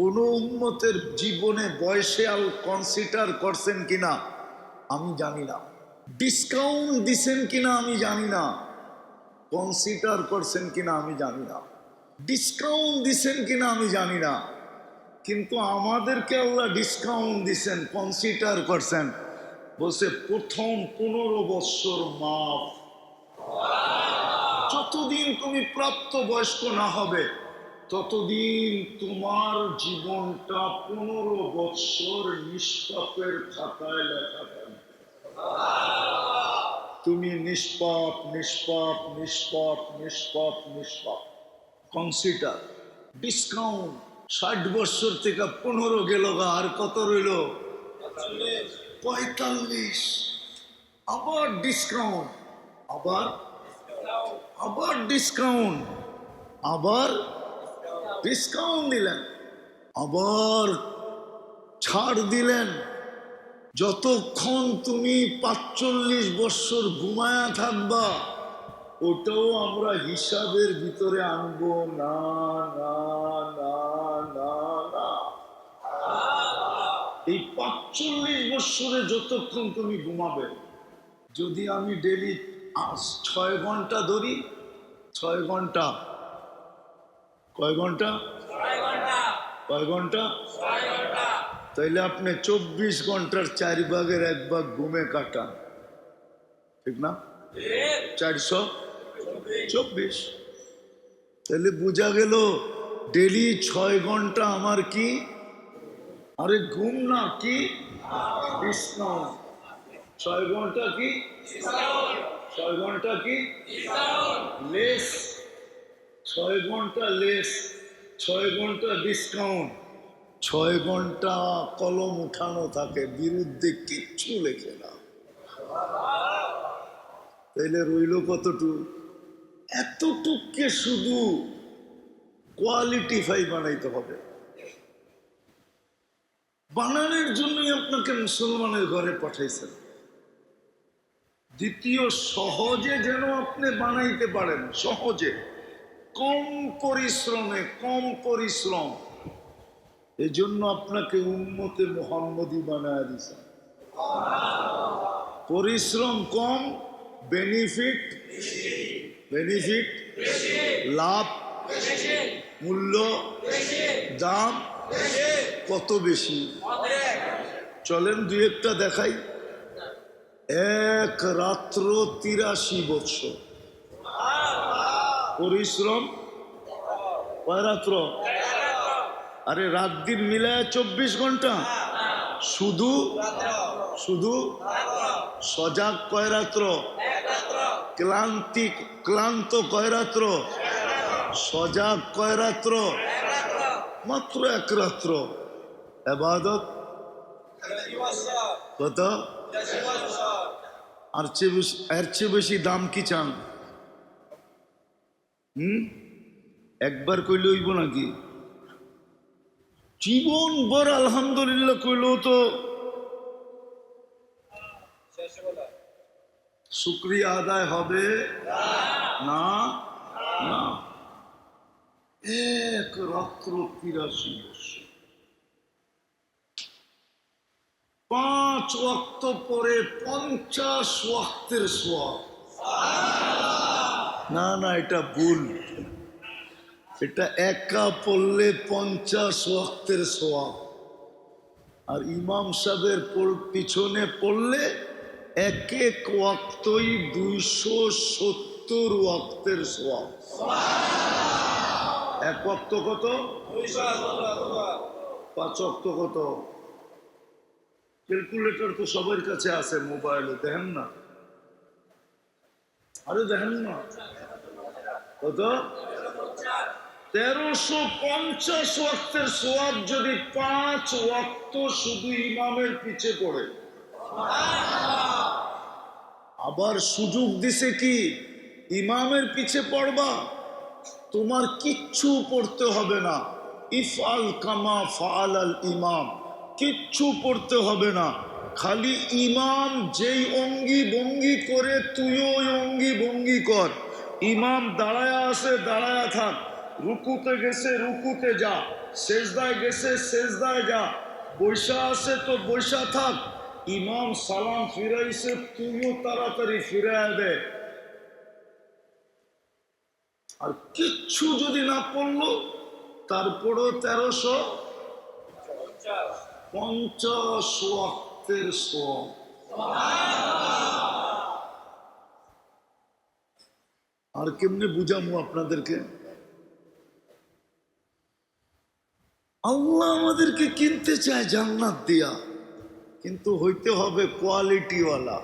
কোন উন্মতের জীবনে বয়সে আল কনসিডার করছেন কিনা, আমি জানি না। ডিসকাউন্ট দিছেন কিনা, আমি জানি না। কনসিডার করছেন কিনা, আমি জানি না। ডিসকাউন্ট দিছেন কিনা, আমি জানি না। কিন্তু আমাদেরকে আল্লাহ ডিসকাউন্ট দিছেন কনসিডার করছেন। বলছে, প্রথম পনেরো বৎসর মাফ। যতদিন তুমি প্রাপ্ত বয়স্ক না হবে ততদিন তোমার জীবনটা পনেরো বৎসর নিষ্পাপের খাতায় লেখা থাকবে তুমি নিষ্পাপ নিষ্পাপ নিষ্পাপ নিষ্পাপ নিষ্পাপ। কনসিডার ডিসকাউন্ট ষাট বছর থেকে পনেরো গেল আর কত রইল? পঁয়তাল্লিশ। আবার ডিসকাউন্ট আবার? আবার ডিসকাউন্ট আবার ডিসকাউন্ট দিলেন, আবার ছাড় দিলেন। যতক্ষণ তুমি পাঁচচল্লিশ বৎসর ঘুমায়া থাকবা, ওটাও আমরা হিসাবের ভিতরে আনব। না না না না না। এই পাঁচচল্লিশ বৎসরে যতক্ষণ তুমি ঘুমাবে, যদি আমি ডেলি ছয় ঘণ্টা ধরি, ছয় ঘণ্টা কয় ঘণ্টা? কয় ঘণ্টা? তাইলে আপনি চব্বিশ ঘণ্টার চার ভাগের এক ভাগ ঘুমে কাটান। ঠিক না? চারশো? চব্বিশ। তাহলে বোঝা গেল ডেলি ছয় ঘণ্টা আমার কি? আরে ঘুম না কি? ডিসকাউন্ট ছয় ঘণ্টা কি? ছয় ঘণ্টা কি? লেস। ছয় ঘণ্টা লেস ছয় ঘণ্টা ডিসকাউন্ট ছয় ঘণ্টা কলম উঠানো থাকে, বিরুদ্ধে কিচ্ছু লেখে না। তাইলে রইল কতটুক? এতটুককে শুধু কোয়ালিটিফাই বানাইতে হবে। বানানোর জন্যই আপনাকে মুসলমানের ঘরে পাঠাইছেন। দ্বিতীয়, সহজে যেন আপনি বানাইতে পারেন, সহজে। কম পরিশ্রমে, কম পরিশ্রম। এই জন্য আপনাকে উন্মতে মোহাম্মদী বানায় দিয়েছেন পরিশ্রম কম বেনিফিট বেনিফিট লাভ, মূল্য, দাম কত বেশি? চলেন দু একটা দেখাই। এক রাত্র তিরাশি বৎসর পরিশ্রম কয় রাত্র আরে রাত দিন মিলায় চব্বিশ ঘণ্টা। শুধু শুধু সজাগ কয় রাত্র ক্লান্তি ক্লান্ত কয়রাত্র, সজাগ কয় রাত্র মাত্র এক রাত্র। এবাদত? কত? আর চেয়ে বেশি চেয়ে বেশি দাম কি চান? হুম? একবার কইলে হইব নাকি? জীবন ভর আলহামদুলিল্লাহ কইলেও তো শুক্রিয়া আদায় হবে। না? না। এক রাত্র তিরাশি বছর। পাঁচ ওয়াক্ত পরে পঞ্চাশ ওয়াক্তের সোয়াব। না না, এটা ভুল। এটা একা পড়লে পঞ্চাশ ওয়াক্তের সোয়াব আর ইমাম সাহেবের পিছনে পড়লে এক এক ওয়াক্তই দুইশো সত্তর ওয়াক্তের সোয়াব এক ওয়াক্ত কত? পাঁচ ওয়াক্ত কত? ক্যালকুলেটর তো সবার কাছে আছে মোবাইলে, দেখেন না? আরে দেখেন না। কত? তেরোশো পঞ্চাশ ওয়াক্তের সোয়াব যদি পাঁচ ওয়াক্ত শুধু ইমামের পিছে পড়ে। আবার সুযোগ দিছে কি? ইমামের পিছে পড়বা। তোমার কিচ্ছু পড়তে হবে না। ইফ আল কামা ফাল আল ইমাম। কিচ্ছু পড়তে হবে না। খালি ইমাম যেই অঙ্গি ভঙ্গি করে তুইও ওই অঙ্গি ভঙ্গি কর। ইমাম দাঁড়ায়া আছে, দাঁড়ায়া থাক। রুকুতে গেছে, রুকুতে যা। শেষদায় গেছে শেষদায় যা। বৈশা আছে তো বৈশা থাক। ইমাম সালাম ফিরাইছে, তুইও তাড়াতাড়ি ফিরায় দে। আর কিচ্ছু যদি না পড়ল, তারপরও তেরোশো পঞ্চাশ ওয়াক্তের সোয়াব আর কেমনে বুঝামু আপনাদেরকে? আল্লাহ আমাদেরকে কিনতে চায় জান্নাত দিয়া, কিন্তু হইতে হবে কোয়ালিটিওয়ালা।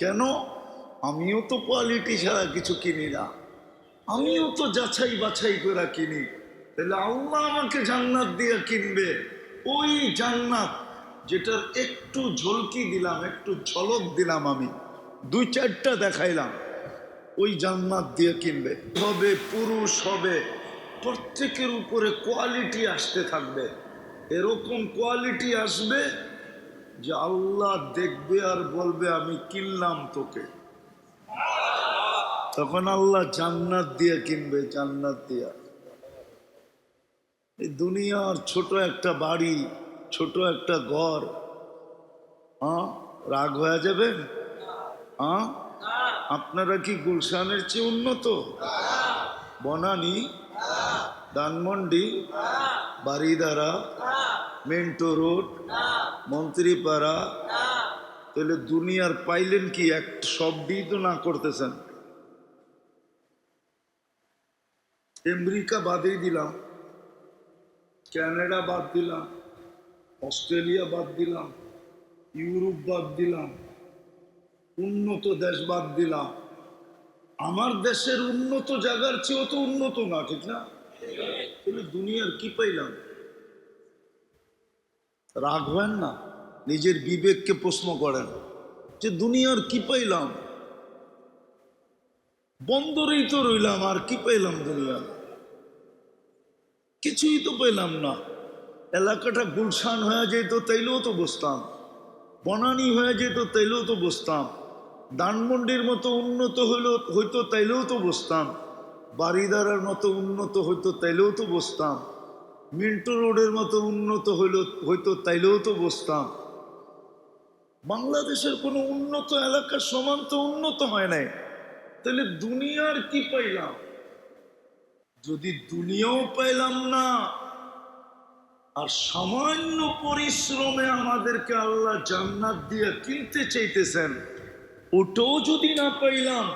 কেন? আমিও তো কোয়ালিটি ছাড়া কিছু কিনি না। আমিও তো যাচাই বাছাই করে কিনি। তাহলে আল্লাহ আমাকে জান্নাত দিয়া কিনবে। ওই জান্নাত যেটার একটু ঝলকি দিলাম, একটু ঝলক দিলাম আমি, দুই চারটা দেখাইলাম। ওই জান্নাত দিয়ে কিনবে। হবে পুরুষ, হবে। প্রত্যেকের উপরে কোয়ালিটি আসতে থাকবে। এরকম কোয়ালিটি আসবে যে আল্লাহ দেখবে আর বলবে, আমি কিনলাম তোকে। তখন আল্লাহ জান্নাত দিয়ে কিনবে, জান্নাত দিয়া। এই দুনিয়ার ছোট একটা বাড়ি, ছোট একটা ঘর হ্যাঁ রাগ হয়ে যাবেন? হ্যাঁ আপনারা কি গুলশানের চেয়ে উন্নত? বনানি, ধানমন্ডি বারিদারা মেন্টো রোড, মন্ত্রীপাড়া, তাহলে দুনিয়ার পাইলেন কি এক সবটি তো না করতেছেন। আমেরিকা বাদেই দিলাম ক্যানাডা বাদ দিলাম, অস্ট্রেলিয়া বাদ দিলাম, ইউরোপ বাদ দিলাম। উন্নত দেশ বাদ দিলাম। আমার দেশের উন্নত জায়গার চেয়েও তো উন্নত না, ঠিক না? তাহলে দুনিয়ার কি পাইলাম? রাগ না, নিজের বিবেককে প্রশ্ন করেন, যে দুনিয়ার কি পাইলাম? বন্দরেই তো রইলাম, আর কি পাইলাম দুনিয়া? কিছুই তো পেলাম না। এলাকাটা গুলশান হয়ে যেত, তাইলেও তো বসতাম। বনানি হয়ে যেত, তাইলেও তো বসতাম। ধানমন্ডির মতো উন্নত হইল, হইতো তাইলেও তো বসতাম। বাড়িদারার মতো উন্নত হইতো তাইলেও তো বসতাম। মিন্টো রোডের মতো উন্নত হইল, হইতো তাইলেও তো বসতাম। বাংলাদেশের কোনো উন্নত এলাকার সমান তো উন্নত হয় নাই। তাহলে দুনিয়ার কি পাইলাম? যদি দুনিয়াও পাইলাম না, আর সামান্য পরিশ্রমে আমাদেরকে আল্লাহ জান্নাত দিয়ে কিনতে চাইতেছেন ওটাও যদি না পাইলাম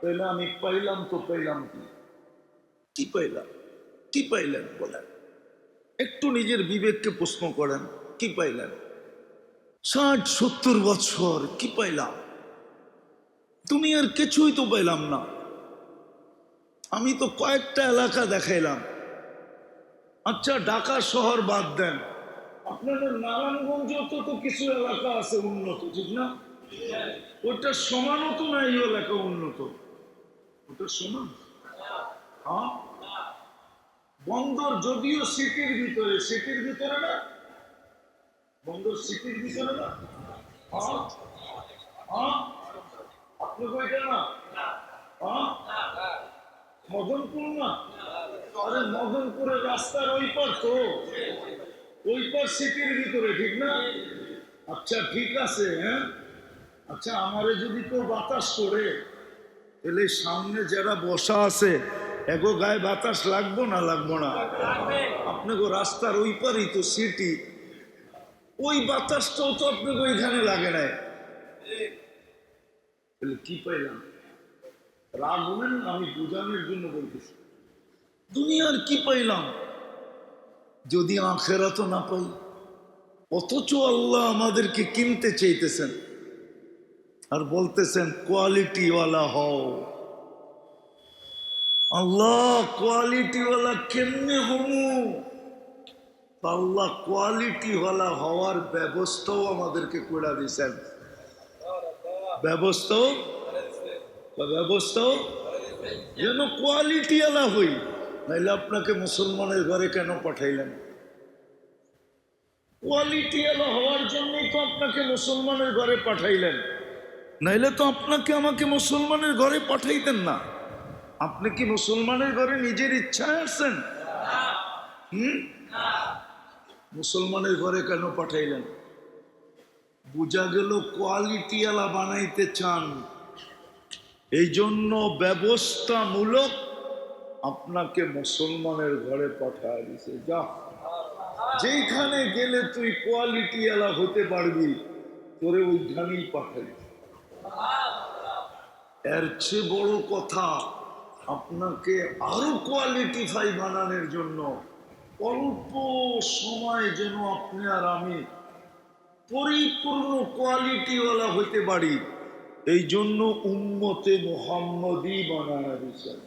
তাহলে আমি পাইলাম তো পাইলাম কি? কি পাইলাম? কি পাইলেন বলেন? একটু নিজের বিবেককে প্রশ্ন করেন, কি পাইলেন? ষাট, সত্তর বছর, কি পাইলাম? দুনিয়ার কিছুই তো পাইলাম না। আমি তো কয়েকটা এলাকা দেখাইলাম। আচ্ছা ঢাকা শহর বাদ দেন। আপনাদের নারায়ণগঞ্জেও তো তো কিছু এলাকা আছে উন্নত, ঠিক না? ওটা সমানও তো না এলাকা উন্নত ওটা সমান? হ্যাঁ? বন্দর যদিও সিটির ভিতরে সিটির ভিতরে না? বন্দর সিটির ভিতরে না? হ্যাঁ? হ্যাঁ? হ্যাঁ? মদনপুর না? আরে মদনপুরের রাস্তার ওই পার তো। ওই পার সিটির ভিতরে, ঠিক না? আচ্ছা ঠিক আছে হ্যাঁ? আচ্ছা আমারে যদি কেউ বাতাস করে তাহলে সামনে যারা বসা আছে এগো গায়ে বাতাস লাগবো না লাগবো না? আপনাকে রাস্তার ওই পারই তো সিটি। ওই বাতাসটাও তো আপনাকে ওইখানে লাগে নাই। তাহলে কি পাইলাম? রাগ হবেন আমি বোঝানোর জন্য বলতেছি। দুনিয়ার কি পাইলাম? যদি আখেরা তো না পাই অথচ আল্লাহ আমাদেরকে কিনতে চাইতেছেন। আর বলতেছেন, কোয়ালিটিওয়ালা হও। আল্লাহ, কোয়ালিটিওয়ালা কেমনে হমু? আল্লাহ কোয়ালিটিওয়ালা হওয়ার ব্যবস্থাও আমাদেরকে করে দিয়েছেন। ব্যবস্থাও? ব্যবস্থাও? যেন কোয়ালিটিওয়ালা হই। নাইলে আপনাকে মুসলমানের ঘরে কেন পাঠাইলেন? কোয়ালিটিওয়ালা হওয়ার জন্যই তো আপনাকে মুসলমানের ঘরে পাঠাইলেন। নাইলে তো আপনাকে আমাকে মুসলমানের ঘরে পাঠাইতেন না। আপনি কি মুসলমানের ঘরে নিজের ইচ্ছায় আসছেন? হুম? মুসলমানের ঘরে কেন পাঠাইলেন? বোঝা গেল কোয়ালিটিওয়ালা বানাইতে চান। এই জন্য ব্যবস্থামূলক আপনাকে মুসলমানের ঘরে পাঠায় দিছে। যা যেখানে গেলে তুই কোয়ালিটিওয়ালা হতে পারবি, তোরে ওইখানেই পাঠাই এর চেয়ে বড় কথা আপনাকে আরও কোয়ালিটিফাই বানানোর জন্য অল্প সময় যেন আপনি আর আমি পরিপূর্ণ কোয়ালিটিওয়ালা হইতে পারি। এই জন্য উম্মতে মোহাম্মদই বানানো দিয়েছেন